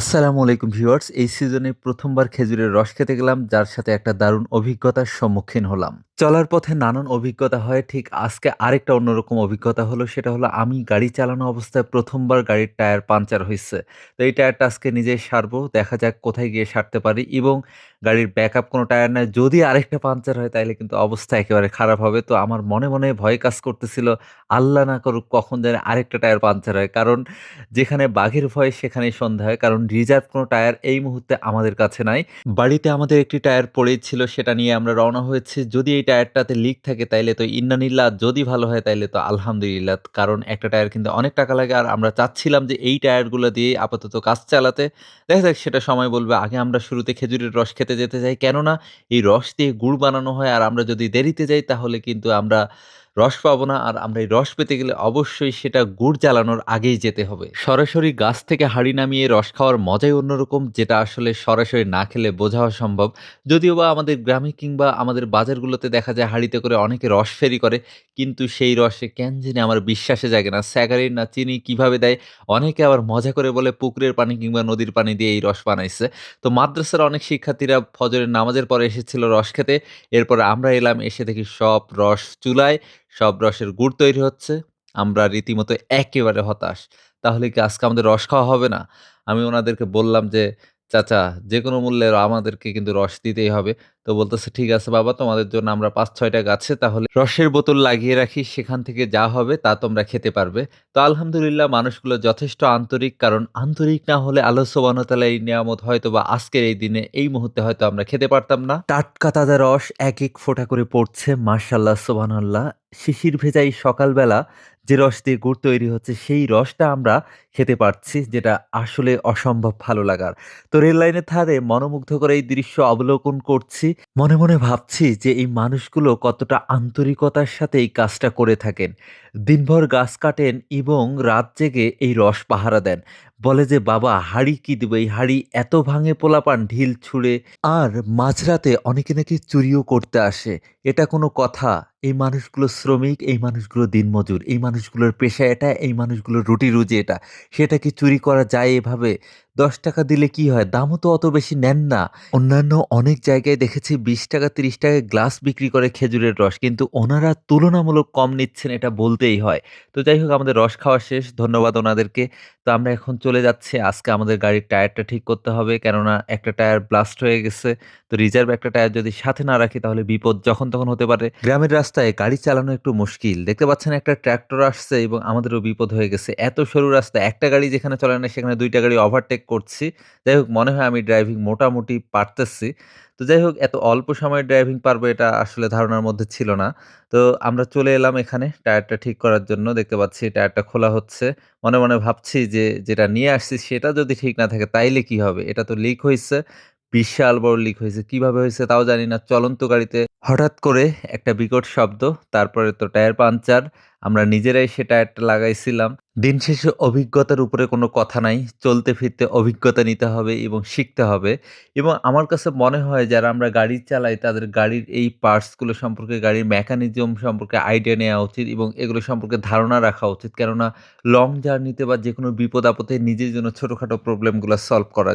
আসসালামু আলাইকুম ভিউয়ার্স, এই সিজনে প্রথমবার খেজুরের রস খেতে গেলাম, যার সাথে একটা দারুণ অভিজ্ঞতার সম্মুখীন হলাম। চলার পথে নানান অভিজ্ঞতা হয়। ঠিক আজকে আরেকটা অন্যরকম অভিজ্ঞতা হলো, সেটা হলো আমি গাড়ি চালানো অবস্থায় প্রথমবার গাড়ির টায়ার পাঞ্চার হয়েছে তো এই টায়ারটা আজকে নিজেই সারবো, দেখা যাক কোথায় গিয়ে সারতে পারি এবং গাড়ির ব্যাকআপ কোনো টায়ার নাই। যদি আরেকটা পাঞ্চার হয় তাহলে কিন্তু অবস্থা একেবারে খারাপ হবে। তো আমার মনে মনে ভয় কাজ করতেছিল, আল্লাহ না করুক কখন যেন আরেকটা টায়ার পাঞ্চার হয়। কারণ যেখানে বাঘের ভয়, সেখানেই সন্ধ্যা হয়। কারণ রিজার্ভ কোনো টায়ার এই মুহূর্তে আমাদের কাছে নাই। বাড়িতে আমাদের একটি টায়ার পড়েই ছিল সেটা নিয়ে আমরা রওনা হয়েছি। যদি এই টায়ারটাতে লিক থাকে, তাইলে তো ইন্নানিল্লা যদি ভালো হয়, তাইলে তো আলহামদুলিল্লাহ। কারণ একটা টায়ার কিন্তু অনেক টাকা লাগে, আর আমরা চাচ্ছিলাম যে এই টায়ারগুলো দিয়ে আপাতত কাজ চালাতে। দেখা যাক, সেটা সময় বলবে। আগে আমরা শুরুতে খেজুরের রস খেতে যেতে চাই। কেননা এই রস দিয়ে গুড় বানানো হয়, আর আমরা যদি দেরিতে যাই, তাহলে কিন্তু আমরা রস পাবো না, আর আমরা এই রস পেতে গেলে অবশ্যই সেটা গুড় জ্বালানোর আগেই যেতে হবে। সরাসরি গাছ থেকে হাড়ি নামিয়ে রস খাওয়ার মজাই অন্যরকম, যেটা আসলে সরাসরি না খেলে বোঝা সম্ভব। যদিও বা আমাদের গ্রামে কিংবা আমাদের বাজারগুলোতে দেখা যায় হাড়িতে করে অনেকে রস ফেরি করে, কিন্তু সেই রসে কেন জানি আমার বিশ্বাসে জাগে না। স্যাগারিন না চিনি কীভাবে দেয়? অনেকে আবার মজা করে বলে পুকুরের পানি কিংবা নদীর পানি দিয়ে এই রস বানাইছে। তো মাদ্রাসার অনেক শিক্ষার্থীরা ফজরের নামাজের পরে এসেছিল রস খেতে। এরপর আমরা এলাম, এসে দেখি সব রস চুলায়। সব রসের গুড় তৈরি হচ্ছে। আমরা রীতিমতো একেবারে হতাশ। তাহলে কি আজকে আমাদের রস খাওয়া হবে না? আমি ওনাদেরকে বললাম যে, "চাচা যেকোনো মূল্যে আমাদেরকে কিন্তু রস দিতেই হবে।" তো বলতেছে, "ঠিক আছে বাবা তোমাদের জন্য আমরা পাঁচ ছয়টা গাছে তাহলে রসের বোতল লাগিয়ে রাখি। সেখান থেকে যা হবে তা তোমরা খেতে পারবে।" তো আলহামদুলিল্লাহ মানুষগুলো যথেষ্ট আন্তরিক। কারণ আন্তরিক না হলে আল্লাহ তাআলা এই নিয়ামত হয়তোবা আজকের এই দিনে এই মুহূর্তে হয়তো আমরা খেতে পারতাম না। টাটকা তাজা রস এক, এক ফোঁটা করে পড়ছে। মাশাআল্লাহ সুবহানাল্লাহ। শিশির ভেজাই সকালবেলা যে রস দিয়ে গুড় তৈরি হচ্ছে সেই রসটা আমরা খেতে পারছি যেটা আসলে অসম্ভব ভালো লাগার। তো রেল লাইনের ধারে মনোমুগ্ধকর এই দৃশ্য অবলোকন করছি। মনে, মনে ভাবছি যে এই মানুষগুলো কতটা আন্তরিকতার সাথে এই কাজটা করে থাকেন। দিনভর গাছ কাটেন এবং রাত জেগে এই রস পাহারা দেন। বলে যে, "বাবা হাঁড়ি কি দিব? এই হাঁড়ি এত ভাঙে পোলাপান ঢিল ছুঁড়ে।" আর মাঝরাতে অনেকে নাকি চুরিও করতে আসে। এটা কোনো কথা? এই মানুষগুলো শ্রমিক, এই মানুষগুলো দিনমজুর, এই মানুষগুলোর পেশা এটা, এই মানুষগুলোর রুটি-রুজি এটা। সেটা কি চুরি করা যায় এভাবে? ৳১০ দিলে কি হয়? দামও তো অত বেশি নেন না। অন্যান্য অনেক জায়গায় দেখেছি ৳২০, ৳৩০ য় গ্লাস বিক্রি করে খেজুরের রস। কিন্তু ওনারা তুলনামূলক কম নিচ্ছেন এটা বলতেই হয়। তো যাই হোক আমাদের রস খাওয়া শেষ। ধন্যবাদ ওনাদেরকে। তো আমরা এখন চলে যাচ্ছি। আজকে আমাদের গাড়ির টায়ারটা ঠিক করতে হবে। কেননা একটা টায়ার ব্লাস্ট হয়ে গেছে। তো রিজার্ভ একটা টায়ার যদি সাথে না রাখি তাহলে বিপদ যখন তখন হতে পারে। গ্রামের রাস্তায় গাড়ি চালানো একটু মুশকিল। দেখতে পাচ্ছেন একটা ট্র্যাক্টর আসছে এবং আমাদেরও বিপদ হয়ে গেছে। এত সরু রাস্তা একটা গাড়ি যেখানে চলে না সেখানে দুইটা গাড়ি ওভারটেক করছি। যাই হোক মনে হয় আমি ড্রাইভিং মোটামুটি পারতেছি। তো যাই হোক এত অল্প সময়ে ড্রাইভিং পারব এটা আসলে ধারণার মধ্যে ছিল না। তো আমরা চলে এলাম এখানে টায়ারটা ঠিক করার জন্য। দেখতে পাচ্ছি টায়ারটা খোলা হচ্ছে। মনে, মনে ভাবছি যে যেটা নিয়ে আসছি সেটা যদি ঠিক না থাকে তাইলে কি হবে? এটা তো লিক হয়েছে বিশাল বড় লিক হয়েছে কীভাবে হয়েছে তাও জানি না। চলন্ত গাড়িতে হঠাৎ করে একটা বিকট শব্দ। তারপরে তো টায়ার পাংচার। আমরা নিজেরাই সে টায়ারটা লাগাইছিলাম। দিন শেষে অভিজ্ঞতার উপরে কোনো কথা নাই। চলতে ফিরতে অভিজ্ঞতা নিতে হবে এবং শিখতে হবে। এবং আমার কাছে মনে হয় যারা আমরা গাড়ি চালাই তাদের গাড়ির এই পার্টসগুলো সম্পর্কে, গাড়ির মেকানিজম সম্পর্কে আইডিয়া নেওয়া উচিত এবং এগুলো সম্পর্কে ধারণা রাখা উচিত। কেননা লং জার্নিতে বা যে কোনো বিপদ-আপদে নিজের জন্য ছোটোখাটো প্রবলেমগুলো সলভ করা যায়।